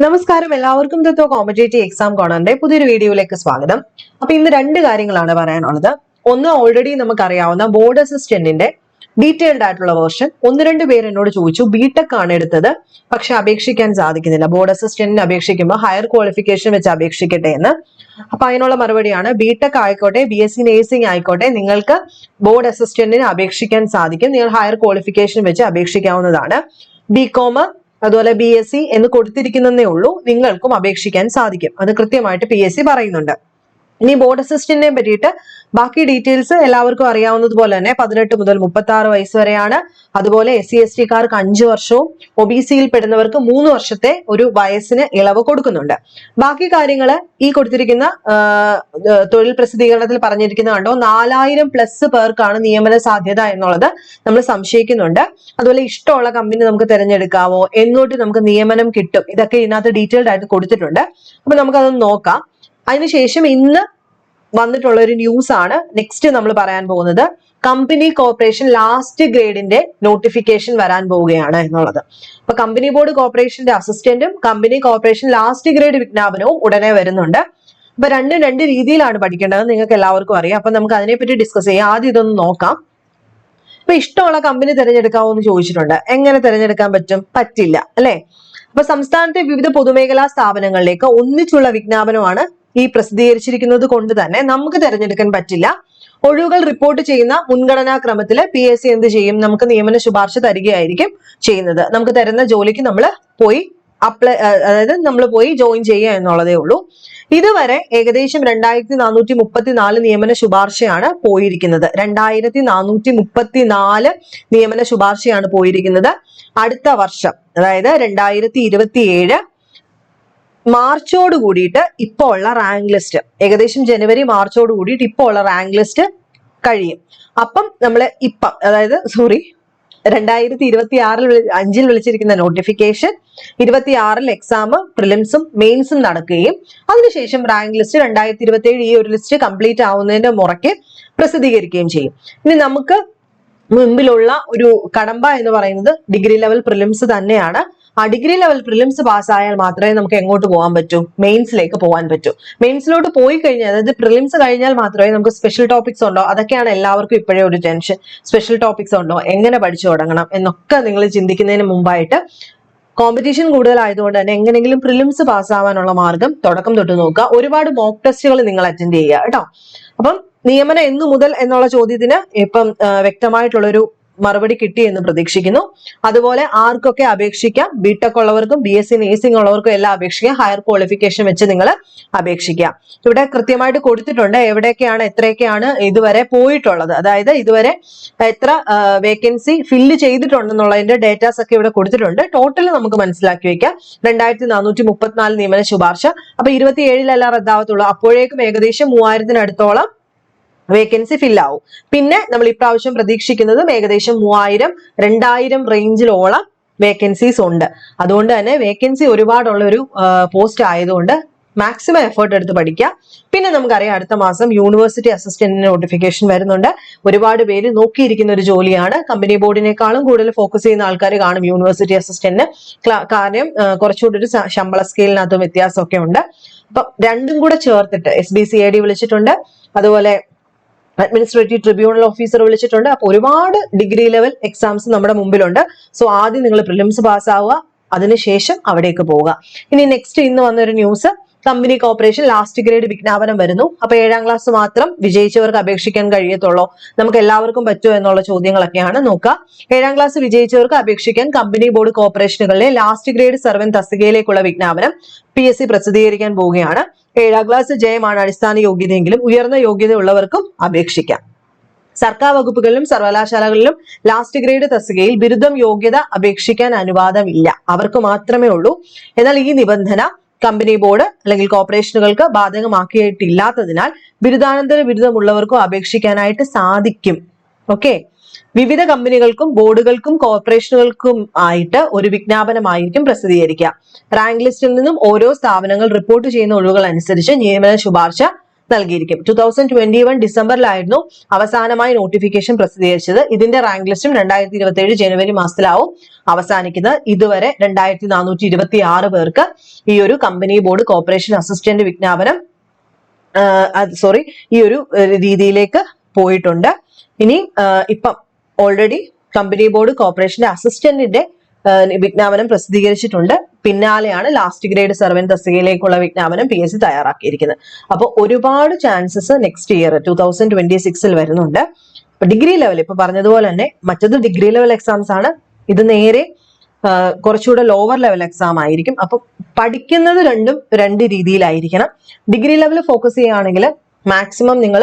നമസ്കാരം. എല്ലാവർക്കും തത്വ competitive exam കോണറിന്റെ പുതിയൊരു വീഡിയോയിലേക്ക് സ്വാഗതം. അപ്പൊ ഇന്ന് രണ്ട് കാര്യങ്ങളാണ് പറയാനുള്ളത്. ഒന്ന് ഓൾറെഡി നമുക്കറിയാവുന്ന ബോർഡ് അസിസ്റ്റന്റിന്റെ ഡീറ്റെയിൽഡ് ആയിട്ടുള്ള വേർഷൻ ഒന്ന് രണ്ട് പേര് എന്നോട് ചോദിച്ചു ബിടെക് ആണ് എടുത്തത് പക്ഷെ അപേക്ഷിക്കാൻ സാധിക്കുന്നില്ല. ബോർഡ് അസിസ്റ്റന്റിന് അപേക്ഷിക്കുമ്പോൾ ഹയർ ക്വാളിഫിക്കേഷൻ വെച്ച് അപേക്ഷിക്കട്ടെ എന്ന്. അപ്പൊ അതിനുള്ള മറുപടിയാണ് ബിടെക് ആയിക്കോട്ടെ ബി എസ് സി നേഴ്സിംഗ് ആയിക്കോട്ടെ നിങ്ങൾക്ക് ബോർഡ് അസിസ്റ്റന്റിന് അപേക്ഷിക്കാൻ സാധിക്കും. നിങ്ങൾ ഹയർ ക്വാളിഫിക്കേഷൻ വെച്ച് അപേക്ഷിക്കാവുന്നതാണ്. ബി കോം അതുപോലെ ബി എസ് സി എന്ന് കൊടുത്തിരിക്കുന്നതേ ഉള്ളൂ. നിങ്ങൾക്കും അപേക്ഷിക്കാൻ സാധിക്കും. അത് കൃത്യമായിട്ട് പി എസ് സി പറയുന്നുണ്ട്. ഇനി ബോർഡ് അസിസ്റ്റന്റിനെ പറ്റിയിട്ട് ബാക്കി ഡീറ്റെയിൽസ് എല്ലാവർക്കും അറിയാവുന്നതുപോലെ തന്നെ പതിനെട്ട് മുതൽ മുപ്പത്തി ആറ് വയസ്സ് വരെയാണ്. അതുപോലെ എസ് സി എസ് ടിക്കാർക്ക് അഞ്ച് വർഷവും ഒ ബി സിയിൽ പെടുന്നവർക്ക് മൂന്ന് വർഷത്തെ ഒരു വയസ്സിന് ഇളവ് കൊടുക്കുന്നുണ്ട്. ബാക്കി കാര്യങ്ങൾ ഈ കൊടുത്തിരിക്കുന്ന തൊഴിൽ പ്രസിദ്ധീകരണത്തിൽ പറഞ്ഞിരിക്കുന്ന കണ്ടോ? നാലായിരം പ്ലസ് പേർക്കാണ് നിയമന സാധ്യത എന്നുള്ളത് നമ്മൾ സംശയിക്കുന്നുണ്ട്. അതുപോലെ ഇഷ്ടമുള്ള കമ്പനി നമുക്ക് തിരഞ്ഞെടുക്കാവോ? എന്നോട്ട് നമുക്ക് നിയമനം കിട്ടും. ഇതൊക്കെ ഇതിനകത്ത് ഡീറ്റെയിൽഡ് ആയിട്ട് കൊടുത്തിട്ടുണ്ട്. അപ്പൊ നമുക്കതൊന്ന് നോക്കാം. അതിനുശേഷം ഇന്ന് വന്നിട്ടുള്ള ഒരു ന്യൂസ് ആണ് നെക്സ്റ്റ് നമ്മൾ പറയാൻ പോകുന്നത് കമ്പനി കോർപ്പറേഷൻ ലാസ്റ്റ് ഗ്രേഡിന്റെ നോട്ടിഫിക്കേഷൻ വരാൻ പോവുകയാണ് എന്നുള്ളത്. അപ്പൊ കമ്പനി ബോർഡ് കോർപ്പറേഷന്റെ അസിസ്റ്റന്റും കമ്പനി കോർപ്പറേഷൻ ലാസ്റ്റ് ഗ്രേഡ് വിജ്ഞാപനവും ഉടനെ വരുന്നുണ്ട്. അപ്പൊ രണ്ടും രണ്ട് രീതിയിലാണ് പഠിക്കേണ്ടത് നിങ്ങൾക്ക് എല്ലാവർക്കും അറിയാം. അപ്പൊ നമുക്ക് അതിനെപ്പറ്റി ഡിസ്കസ് ചെയ്യാം. ആദ്യം ഇതൊന്ന് നോക്കാം. ഇപ്പൊ ഇഷ്ടമുള്ള കമ്പനി തിരഞ്ഞെടുക്കാവോ എന്ന് ചോദിച്ചിട്ടുണ്ട്. എങ്ങനെ തിരഞ്ഞെടുക്കാൻ പറ്റും? പറ്റില്ല അല്ലെ? അപ്പൊ സംസ്ഥാനത്തെ വിവിധ പൊതുമേഖലാ സ്ഥാപനങ്ങളിലേക്ക് ഒന്നിച്ചുള്ള വിജ്ഞാപനമാണ് ഈ പ്രസിദ്ധീകരിച്ചിരിക്കുന്നത് കൊണ്ട് തന്നെ നമുക്ക് തിരഞ്ഞെടുക്കാൻ പറ്റില്ല. ഒഴിവുകൾ റിപ്പോർട്ട് ചെയ്യുന്ന മുൻഗണനാ ക്രമത്തിൽ പി എസ് സി എന്ത് ചെയ്യും? നമുക്ക് നിയമന ശുപാർശ തരികയായിരിക്കും ചെയ്യുന്നത്. നമുക്ക് തരുന്ന ജോലിക്ക് നമ്മൾ പോയി അപ്ലൈ അതായത് നമ്മൾ പോയി ജോയിൻ ചെയ്യുക എന്നുള്ളതേ ഉള്ളൂ. ഇതുവരെ ഏകദേശം രണ്ടായിരത്തി നാനൂറ്റി മുപ്പത്തി നാല് നിയമന ശുപാർശയാണ് പോയിരിക്കുന്നത്. രണ്ടായിരത്തി നാനൂറ്റി മുപ്പത്തി നാല് നിയമന ശുപാർശയാണ് പോയിരിക്കുന്നത് അടുത്ത വർഷം. അതായത് രണ്ടായിരത്തി ഇരുപത്തി ഏഴ് മാർച്ചോട് കൂടിയിട്ട് ഇപ്പോൾ ഉള്ള റാങ്ക് ലിസ്റ്റ്. ഏകദേശം ജനുവരി മാർച്ചോട് കൂടിയിട്ട് ഇപ്പോൾ ഉള്ള റാങ്ക് ലിസ്റ്റ് കഴിയും. അപ്പം നമ്മൾ ഇപ്പം അതായത് സോറി രണ്ടായിരത്തി ഇരുപത്തി ആറിൽ അഞ്ചിൽ വിളിച്ചിരിക്കുന്ന നോട്ടിഫിക്കേഷൻ ഇരുപത്തി ആറിൽ എക്സാം പ്രിലിംസും മെയിൻസും നടക്കുകയും അതിനുശേഷം റാങ്ക് ലിസ്റ്റ് രണ്ടായിരത്തി ഇരുപത്തി ഏഴ് ഈ ഒരു ലിസ്റ്റ് കംപ്ലീറ്റ് ആവുന്നതിന്റെ മുറയ്ക്ക് പ്രസിദ്ധീകരിക്കുകയും ചെയ്യും. ഇനി നമുക്ക് മുൻപിലുള്ള ഒരു കടമ്പ എന്ന് പറയുന്നത് ഡിഗ്രി ലെവൽ പ്രിലിംസ് തന്നെയാണ്. ആ ഡിഗ്രി ലെവൽ പ്രിലിംസ് പാസ്സായാൽ മാത്രമേ നമുക്ക് എങ്ങോട്ട് പോകാൻ പറ്റൂ? മെയിൻസിലേക്ക് പോകാൻ പറ്റൂ. മെയിൻസിലോട്ട് പോയി കഴിഞ്ഞാൽ അതായത് പ്രിലിംസ് കഴിഞ്ഞാൽ മാത്രമേ നമുക്ക് സ്പെഷ്യൽ ടോപ്പിക്സ് ഉണ്ടോ? അതൊക്കെയാണ് എല്ലാവർക്കും ഇപ്പോഴേ ഒരു ടെൻഷൻ സ്പെഷ്യൽ ടോപ്പിക്സ് ഉണ്ടോ? എങ്ങനെ പഠിച്ചു തുടങ്ങണം? എന്നൊക്കെ നിങ്ങൾ ചിന്തിക്കുന്നതിന് മുമ്പായിട്ട് കോമ്പറ്റീഷൻ കൂടുതലായതുകൊണ്ട് തന്നെ എങ്ങനെയെങ്കിലും പ്രിലിംസ് പാസ്സാവാനുള്ള മാർഗം തുടക്കം തൊട്ട് നോക്കുക. ഒരുപാട് മോക്ക് ടെസ്റ്റുകൾ നിങ്ങൾ അറ്റൻഡ് ചെയ്യുക കേട്ടോ. അപ്പം നിയമനം എന്നു മുതൽ എന്നുള്ള ചോദ്യത്തിന് ഇപ്പം വ്യക്തമായിട്ടുള്ളൊരു മറുപടി കിട്ടി എന്ന് പ്രതീക്ഷിക്കുന്നു. അതുപോലെ ആർക്കൊക്കെ അപേക്ഷിക്കാം? ബിടെക് ഉള്ളവർക്കും ബി എസ് സി നേഴ്സിംഗ് ഉള്ളവർക്കും എല്ലാം അപേക്ഷിക്കാം. ഹയർ ക്വാളിഫിക്കേഷൻ വെച്ച് നിങ്ങൾ അപേക്ഷിക്കാം. ഇവിടെ കൃത്യമായിട്ട് കൊടുത്തിട്ടുണ്ട് എവിടെയൊക്കെയാണ് എത്രയൊക്കെയാണ് ഇതുവരെ പോയിട്ടുള്ളത്. അതായത് ഇതുവരെ എത്ര വേക്കൻസി ഫില്ല് ചെയ്തിട്ടുണ്ടെന്നുള്ളതിന്റെ ഡേറ്റാസ് ഒക്കെ ഇവിടെ കൊടുത്തിട്ടുണ്ട്. ടോട്ടൽ നമുക്ക് മനസ്സിലാക്കി വെക്കാം. രണ്ടായിരത്തി നാനൂറ്റി മുപ്പത്തിനാല് നിയമന ശുപാർശ അപ്പൊ ഇരുപത്തിയേഴിലല്ല റദ്ദാവത്തുള്ളൂ. അപ്പോഴേക്കും ഏകദേശം മൂവായിരത്തിനടുത്തോളം വേക്കൻസി ഫില്ലാവും പിന്നെ നമ്മൾ ഇപ്രാവശ്യം പ്രതീക്ഷിക്കുന്നതും ഏകദേശം മൂവായിരം രണ്ടായിരം റേഞ്ചിലോളം വേക്കൻസീസ് ഉണ്ട്. അതുകൊണ്ട് തന്നെ വേക്കൻസി ഒരുപാടുള്ള ഒരു പോസ്റ്റ് ആയതുകൊണ്ട് മാക്സിമം എഫേർട്ട് എടുത്ത് പഠിക്കുക. പിന്നെ നമുക്കറിയാം അടുത്ത മാസം യൂണിവേഴ്സിറ്റി അസിസ്റ്റന്റിന് നോട്ടിഫിക്കേഷൻ വരുന്നുണ്ട്. ഒരുപാട് പേര് നോക്കിയിരിക്കുന്ന ഒരു ജോലിയാണ്. കമ്പനി ബോർഡിനേക്കാളും കൂടുതൽ ഫോക്കസ് ചെയ്യുന്ന ആൾക്കാർ കാണും യൂണിവേഴ്സിറ്റി അസിസ്റ്റന്റിന് കാരണം കുറച്ചുകൂടി ഒരു ശമ്പള സ്കെയിലിനകത്തും വ്യത്യാസമൊക്കെ ഉണ്ട്. അപ്പം രണ്ടും കൂടെ ചേർത്തിട്ട് S B C I D വിളിച്ചിട്ടുണ്ട്. അതുപോലെ അഡ്മിനിസ്ട്രേറ്റീവ് ട്രിബ്യൂണൽ ഓഫീസർ വിളിച്ചിട്ടുണ്ട്. അപ്പൊ ഒരുപാട് ഡിഗ്രി ലെവൽ എക്സാംസ് നമ്മുടെ മുമ്പിലുണ്ട്. സോ ആദ്യം നിങ്ങൾ പ്രിലിംസ് പാസ്സാവുക അതിനുശേഷം അവിടേക്ക് പോവുക. ഇനി നെക്സ്റ്റ് ഇന്ന് വന്നൊരു news company corporation last grade വിജ്ഞാപനം വരുന്നു. അപ്പൊ ഏഴാം ക്ലാസ് മാത്രം വിജയിച്ചവർക്ക് അപേക്ഷിക്കാൻ കഴിയത്തുള്ളൂ. നമുക്ക് എല്ലാവർക്കും പറ്റുമോ എന്നുള്ള ചോദ്യങ്ങളൊക്കെയാണ് നോക്കുക. ഏഴാം ക്ലാസ് വിജയിച്ചവർക്ക് അപേക്ഷിക്കാൻ കമ്പനി ബോർഡ് കോർപ്പറേഷനുകളിലെ ലാസ്റ്റ് ഗ്രേഡ് സർവൻ തസ്തികയിലേക്കുള്ള വിജ്ഞാപനം പി എസ് സി പ്രസിദ്ധീകരിക്കാൻ പോവുകയാണ്. ഏഴാം ക്ലാസ് ജയമാണ് അടിസ്ഥാന യോഗ്യതയെങ്കിലും ഉയർന്ന യോഗ്യത ഉള്ളവർക്കും അപേക്ഷിക്കാം. സർക്കാർ വകുപ്പുകളിലും സർവകലാശാലകളിലും ലാസ്റ്റ് ഗ്രേഡ് തസ്തികയിൽ ബിരുദം യോഗ്യത അപേക്ഷിക്കാൻ അനുവാദമില്ല. അവർക്ക് മാത്രമേ ഉള്ളൂ. എന്നാൽ ഈ നിബന്ധന കമ്പനി ബോർഡ് അല്ലെങ്കിൽ കോർപ്പറേഷനുകൾക്ക് ബാധകമാക്കിയിട്ടില്ലാത്തതിനാൽ ബിരുദാനന്തര ബിരുദമുള്ളവർക്കും അപേക്ഷിക്കാനായിട്ട് സാധിക്കും. ഓക്കെ വിവിധ കമ്പനികൾക്കും ബോർഡുകൾക്കും കോർപ്പറേഷനുകൾക്കും ആയിട്ട് ഒരു വിജ്ഞാപനമായിരിക്കും പ്രസിദ്ധീകരിക്കുക. റാങ്ക് ലിസ്റ്റിൽ നിന്നും ഓരോ സ്ഥാപനങ്ങൾ റിപ്പോർട്ട് ചെയ്യുന്ന ഒഴിവുകൾ അനുസരിച്ച് നിയമന ശുപാർശ നൽകിയിരിക്കും. ടു തൗസൻഡ് ട്വന്റി വൺ ഡിസംബറിലായിരുന്നു അവസാനമായി നോട്ടിഫിക്കേഷൻ പ്രസിദ്ധീകരിച്ചത്. ഇതിന്റെ റാങ്ക് ലിസ്റ്റും രണ്ടായിരത്തി ഇരുപത്തി ഏഴ് ജനുവരി മാസത്തിലാവും അവസാനിക്കുന്നത് ഇതുവരെ രണ്ടായിരത്തി നാനൂറ്റി ഇരുപത്തി ആറ് പേർക്ക് ഈ ഒരു കമ്പനി ബോർഡ് കോർപ്പറേഷൻ അസിസ്റ്റന്റ് വിജ്ഞാപനം സോറി ഈ ഒരു രീതിയിലേക്ക് പോയിട്ടുണ്ട്. ഇനി ഇപ്പം ഓൾറെഡി കമ്പനി ബോർഡ് കോർപ്പറേഷന്റെ അസിസ്റ്റന്റിന്റെ വിജ്ഞാപനം പ്രസിദ്ധീകരിച്ചിട്ടുണ്ട്. പിന്നാലെയാണ് ലാസ്റ്റ് ഗ്രേഡ് സർവന്റ് തസ്തികയിലേക്കുള്ള വിജ്ഞാപനം പി എസ് സി തയ്യാറാക്കിയിരിക്കുന്നത്. അപ്പോൾ ഒരുപാട് chances next year two thousand twenty സിക്സിൽ വരുന്നുണ്ട് ഡിഗ്രി ലെവൽ ഇപ്പൊ പറഞ്ഞതുപോലെ തന്നെ മറ്റത് ഡിഗ്രി ലെവൽ എക്സാംസ് ആണ്. ഇത് നേരെ കുറച്ചുകൂടെ ലോവർ ലെവൽ എക്സാം ആയിരിക്കും. അപ്പൊ പഠിക്കുന്നത് രണ്ടും രണ്ട് രീതിയിലായിരിക്കണം. ഡിഗ്രി ലെവൽ ഫോക്കസ് ചെയ്യുകയാണെങ്കിൽ മാക്സിമം നിങ്ങൾ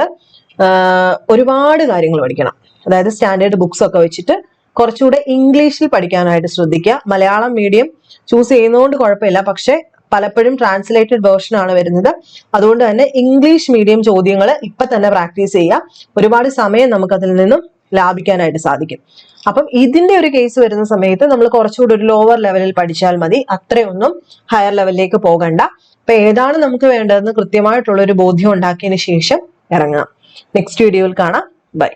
ഒരുപാട് കാര്യങ്ങൾ പഠിക്കണം. അതായത് സ്റ്റാൻഡേർഡ് ബുക്സ് ഒക്കെ വെച്ചിട്ട് കുറച്ചുകൂടെ ഇംഗ്ലീഷിൽ പഠിക്കാനായിട്ട് ശ്രദ്ധിക്കുക. മലയാളം മീഡിയം ചൂസ് ചെയ്യുന്നതുകൊണ്ട് കുഴപ്പമില്ല. പക്ഷെ പലപ്പോഴും ട്രാൻസ്ലേറ്റഡ് വേർഷൻ ആണ് വരുന്നത്. അതുകൊണ്ട് തന്നെ ഇംഗ്ലീഷ് മീഡിയം ചോദ്യങ്ങൾ ഇപ്പൊ തന്നെ പ്രാക്ടീസ് ചെയ്യുക. ഒരുപാട് സമയം നമുക്ക് അതിൽ നിന്നും ലാഭിക്കാനായിട്ട് സാധിക്കും. അപ്പം ഇതിന്റെ ഒരു കേസ് വരുന്ന സമയത്ത് നമ്മൾ കുറച്ചുകൂടി ഒരു ലോവർ ലെവലിൽ പഠിച്ചാൽ മതി. അത്രയൊന്നും ഹയർ ലെവലിലേക്ക് പോകണ്ട. അപ്പൊ ഏതാണ് നമുക്ക് വേണ്ടതെന്ന് കൃത്യമായിട്ടുള്ള ഒരു ബോധ്യം ഉണ്ടാക്കിയതിന് ശേഷം ഇറങ്ങാം. നെക്സ്റ്റ് വീഡിയോയിൽ കാണാം. ബൈ